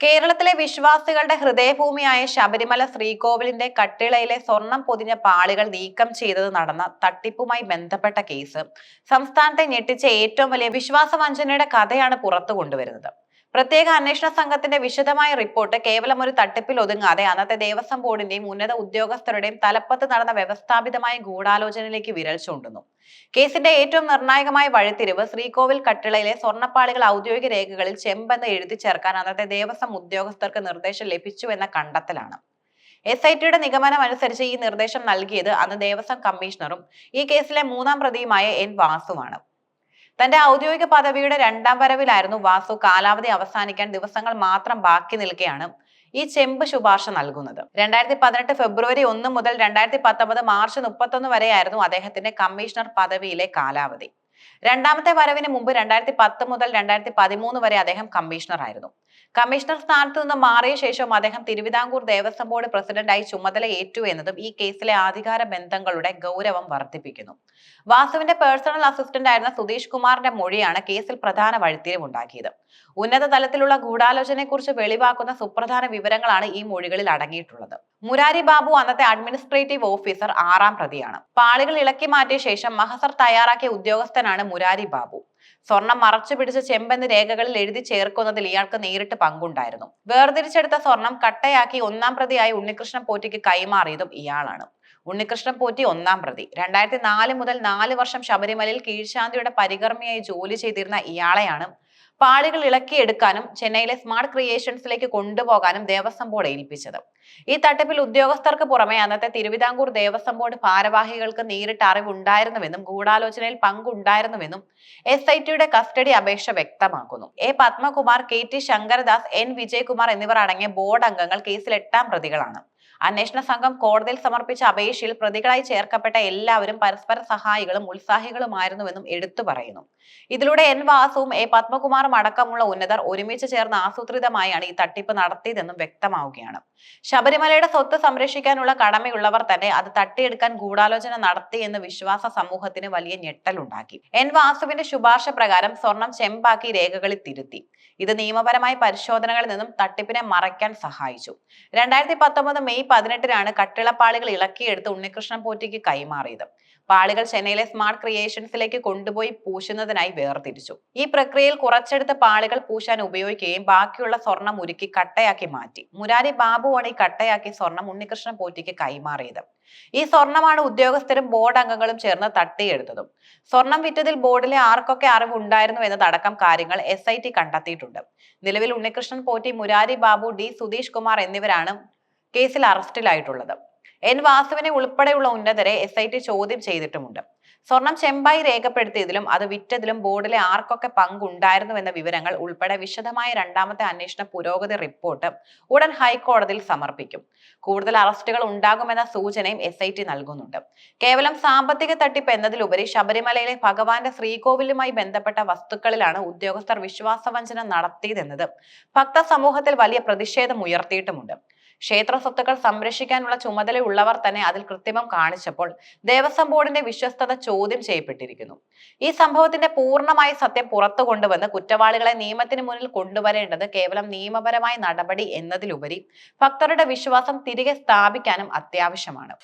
കേരളത്തിലെ വിശ്വാസികളുടെ ഹൃദയഭൂമിയായ ശബരിമല ശ്രീകോവിലിന്റെ കട്ടിളയിലെ സ്വർണം പൊതിഞ്ഞ പാളികൾ നീക്കം ചെയ്തത് നടന്ന തട്ടിപ്പുമായി ബന്ധപ്പെട്ട കേസ്. സംസ്ഥാനത്തെ ഞെട്ടിച്ച ഏറ്റവും വലിയ വിശ്വാസവഞ്ചനയുടെ കഥയാണ് പുറത്തു കൊണ്ടുവരുന്നത്. പ്രത്യേക അന്വേഷണ സംഘത്തിന്റെ വിശദമായ റിപ്പോർട്ട് കേവലം ഒരു തട്ടിപ്പിൽ ഒതുങ്ങാതെ അന്നത്തെ ദേവസ്വം ബോർഡിന്റെയും ഉന്നത ഉദ്യോഗസ്ഥരുടെയും തലപ്പത്ത് നടന്ന വ്യവസ്ഥാപിതമായ ഗൂഢാലോചനയിലേക്ക് വിരൽ ചൂണ്ടുന്നു. കേസിന്റെ ഏറ്റവും നിർണായകമായ വഴിത്തിരിവ് ശ്രീകോവിൽ കട്ടിളയിലെ സ്വർണപ്പാളികൾ ഔദ്യോഗിക രേഖകളിൽ ചെമ്പെന്ന് എഴുതി ചേർക്കാൻ അന്നത്തെ ദേവസ്വം ഉദ്യോഗസ്ഥർക്ക് നിർദ്ദേശം ലഭിച്ചു എന്ന കണ്ടെത്തലാണ്. എസ് ഐ ടിയുടെ നിഗമനം അനുസരിച്ച് ഈ നിർദ്ദേശം നൽകിയത് അന്ന് ദേവസ്വം കമ്മീഷണറും ഈ കേസിലെ മൂന്നാം പ്രതിയുമായ എൻ വാസുവാണ്. തന്റെ ഔദ്യോഗിക പദവിയുടെ രണ്ടാം വരവിലായിരുന്നു വാസു കാലാവധി അവസാനിക്കാൻ ദിവസങ്ങൾ മാത്രം ബാക്കി നിൽക്കെയാണ് ഈ ചെമ്പ് ശുപാർശ നൽകുന്നത്. രണ്ടായിരത്തി പതിനെട്ട് ഫെബ്രുവരി ഒന്ന് മുതൽ രണ്ടായിരത്തി പത്തൊമ്പത് മാർച്ച് മുപ്പത്തൊന്ന് വരെയായിരുന്നു അദ്ദേഹത്തിന്റെ കമ്മീഷണർ പദവിയിലെ കാലാവധി. രണ്ടാമത്തെ വരവിന് മുമ്പ് രണ്ടായിരത്തി പത്ത് മുതൽ രണ്ടായിരത്തി പതിമൂന്ന് വരെ അദ്ദേഹം കമ്മീഷണർ ആയിരുന്നു കമ്മീഷണർ സ്ഥാനത്ത് നിന്ന് മാറിയ ശേഷം അദ്ദേഹം തിരുവിതാംകൂർ ദേവസ്വം ബോർഡ് പ്രസിഡന്റായി ചുമതല ഏറ്റു എന്നതും ഈ കേസിലെ അധികാര ബന്ധങ്ങളുടെ ഗൗരവം വർദ്ധിപ്പിക്കുന്നു. വാസുവിന്റെ പേഴ്സണൽ അസിസ്റ്റന്റ് ആയിരുന്ന സുധീഷ് കുമാറിന്റെ മൊഴിയാണ് കേസിൽ പ്രധാന വഴിത്തിരിവുണ്ടാക്കിയത് ഉന്നത തലത്തിലുള്ള ഗൂഢാലോചനയെക്കുറിച്ച് വെളിവാക്കുന്ന സുപ്രധാന വിവരങ്ങളാണ് ഈ മൊഴികളിൽ അടങ്ങിയിട്ടുള്ളത്. മുരാരി ബാബു അന്നത്തെ അഡ്മിനിസ്ട്രേറ്റീവ് ഓഫീസർ ആറാം പ്രതിയാണ്. പാളികൾ ഇളക്കി മാറ്റിയ ശേഷം മഹസർ തയ്യാറാക്കിയ ഉദ്യോഗസ്ഥനാണ് മുരാരി ബാബു. സ്വർണം മറച്ചു പിടിച്ച ചെമ്പെന്ന് രേഖകളിൽ എഴുതി ചേർക്കുന്നതിൽ ഇയാൾക്ക് നേരിട്ട് പങ്കുണ്ടായിരുന്നു. വേർതിരിച്ചെടുത്ത സ്വർണം കട്ടയാക്കി ഒന്നാം പ്രതിയായി ഉണ്ണികൃഷ്ണൻ പോറ്റിക്ക് കൈമാറിയതും ഇയാളാണ്. ഉണ്ണികൃഷ്ണൻ പോറ്റി ഒന്നാം പ്രതി. രണ്ടായിരത്തി നാല് മുതൽ നാല് വർഷം ശബരിമലയിൽ കീഴ്ശാന്തിയുടെ പരികർമ്മിയായി ജോലി ചെയ്തിരുന്ന ഇയാളെയാണ് പാളികൾ ഇളക്കിയെടുക്കാനും ചെന്നൈയിലെ സ്മാർട്ട് ക്രിയേഷൻസിലേക്ക് കൊണ്ടുപോകാനും ദേവസ്വം ബോർഡ് ഏൽപ്പിച്ചത്. ഈ തട്ടിപ്പിൽ ഉദ്യോഗസ്ഥർക്ക് പുറമെ അന്നത്തെ തിരുവിതാംകൂർ ദേവസ്വം ബോർഡ് ഭാരവാഹികൾക്ക് നേരിട്ട് അറിവുണ്ടായിരുന്നുവെന്നും ഗൂഢാലോചനയിൽ പങ്കുണ്ടായിരുന്നുവെന്നും എസ് ഐ ടിയുടെ കസ്റ്റഡി അപേക്ഷ വ്യക്തമാക്കുന്നു. A. Padmakumar K. T. Sankaradas N. Vijayakumar എന്നിവർ അടങ്ങിയ ബോർഡ് അംഗങ്ങൾ കേസിൽ എട്ടാം പ്രതികളാണ്. അന്വേഷണ സംഘം കോടതിയിൽ സമർപ്പിച്ച അപേക്ഷയിൽ പ്രതികളായി ചേർക്കപ്പെട്ട എല്ലാവരും പരസ്പര സഹായികളും ഉത്സാഹികളുമായിരുന്നുവെന്നും എടുത്തു പറയുന്നു. ഇതിലൂടെ എൻ വാസുവും എ പത്മകുമാറും അടക്കമുള്ള ഉന്നതർ ഒരുമിച്ച് ചേർന്ന് ആസൂത്രിതമായാണ് ഈ തട്ടിപ്പ് നടത്തിയതെന്നും വ്യക്തമാവുകയാണ്. ശബരിമലയുടെ സ്വത്ത് സംരക്ഷിക്കാനുള്ള കടമയുള്ളവർ തന്നെ അത് തട്ടിയെടുക്കാൻ ഗൂഢാലോചന നടത്തി എന്ന് വിശ്വാസ സമൂഹത്തിന് വലിയ ഞെട്ടലുണ്ടാക്കി. എൻ വാസുവിന്റെ ശുപാർശ പ്രകാരം സ്വർണം ചെമ്പാക്കി രേഖകളിൽ തിരുത്തി. ഇത് നിയമപരമായ പരിശോധനകളിൽ നിന്നും തട്ടിപ്പിനെ മറയ്ക്കാൻ സഹായിച്ചു. രണ്ടായിരത്തി പത്തൊമ്പത് മെയ് പതിനെട്ടിനാണ് കട്ടിളപ്പാളികൾ ഇളക്കിയെടുത്ത് ഉണ്ണികൃഷ്ണൻ പോറ്റിക്ക് കൈമാറിയത്. പാളികൾ ചെന്നൈയിലെ സ്മാർട്ട് ക്രിയേഷൻസിലേക്ക് കൊണ്ടുപോയി പൂശുന്നതിനായി വേർതിരിച്ചു. ഈ പ്രക്രിയയിൽ കുറച്ചെടുത്ത പാളികൾ പൂശാൻ ഉപയോഗിക്കുകയും ബാക്കിയുള്ള സ്വർണം ഉരുക്കി കട്ടയാക്കി മാറ്റി. മുരാരി ബാബുവാണ് ഈ കട്ടയാക്കി സ്വർണം ഉണ്ണികൃഷ്ണൻ പോറ്റിക്ക് കൈമാറിയത്. ഈ സ്വർണമാണ് ഉദ്യോഗസ്ഥരും ബോർഡ് അംഗങ്ങളും ചേർന്ന് തട്ടിയെടുത്തതും. സ്വർണം വിറ്റതിൽ ബോർഡിലെ ആർക്കൊക്കെ അറിവുണ്ടായിരുന്നു എന്നതടക്കം കാര്യങ്ങൾ എസ് കണ്ടെത്തിയിട്ടുണ്ട്. നിലവിൽ ഉണ്ണികൃഷ്ണൻ പോറ്റി മുരാരി ബാബു ഡി സുധീഷ് കുമാർ എന്നിവരാണ് കേസിൽ അറസ്റ്റിലായിട്ടുള്ളത്. എൻ വാസുവിനെ ഉൾപ്പെടെയുള്ള ഉന്നതരെ എസ് ഐ ടി ചോദ്യം ചെയ്തിട്ടുമുണ്ട്. സ്വർണം ചെമ്പായി രേഖപ്പെടുത്തിയതിലും അത് വിറ്റതിലും ബോർഡിലെ ആർക്കൊക്കെ പങ്കുണ്ടായിരുന്നുവെന്ന വിവരങ്ങൾ ഉൾപ്പെടെ വിശദമായ രണ്ടാമത്തെ അന്വേഷണ പുരോഗതി റിപ്പോർട്ട് ഉടൻ ഹൈക്കോടതിയിൽ സമർപ്പിക്കും. കൂടുതൽ അറസ്റ്റുകൾ ഉണ്ടാകുമെന്ന സൂചനയും എസ് ഐ ടി നൽകുന്നുണ്ട്. കേവലം സാമ്പത്തിക തട്ടിപ്പ് എന്നതിലുപരി ശബരിമലയിലെ ഭഗവാന്റെ ശ്രീകോവിലുമായി ബന്ധപ്പെട്ട വസ്തുക്കളിലാണ് ഉദ്യോഗസ്ഥർ വിശ്വാസവഞ്ചന നടത്തിയതെന്നത്. ഭക്ത സമൂഹത്തിൽ വലിയ പ്രതിഷേധം ഉയർത്തിയിട്ടുമുണ്ട്. ക്ഷേത്ര സ്വത്തുക്കൾ സംരക്ഷിക്കാനുള്ള ചുമതലയുള്ളവർ തന്നെ അതിൽ കൃത്രിമം കാണിച്ചപ്പോൾ ദേവസ്വം ബോർഡിന്റെ വിശ്വസ്തത ചോദ്യം ചെയ്യപ്പെട്ടിരിക്കുന്നു. ഈ സംഭവത്തിന്റെ പൂർണമായ സത്യം പുറത്തു കൊണ്ടുവന്ന് കുറ്റവാളികളെ നിയമത്തിന് മുന്നിൽ കൊണ്ടുവരേണ്ടത് കേവലം നിയമപരമായ നടപടി എന്നതിലുപരി ഭക്തരുടെ വിശ്വാസം തിരികെ സ്ഥാപിക്കാനും അത്യാവശ്യമാണ്.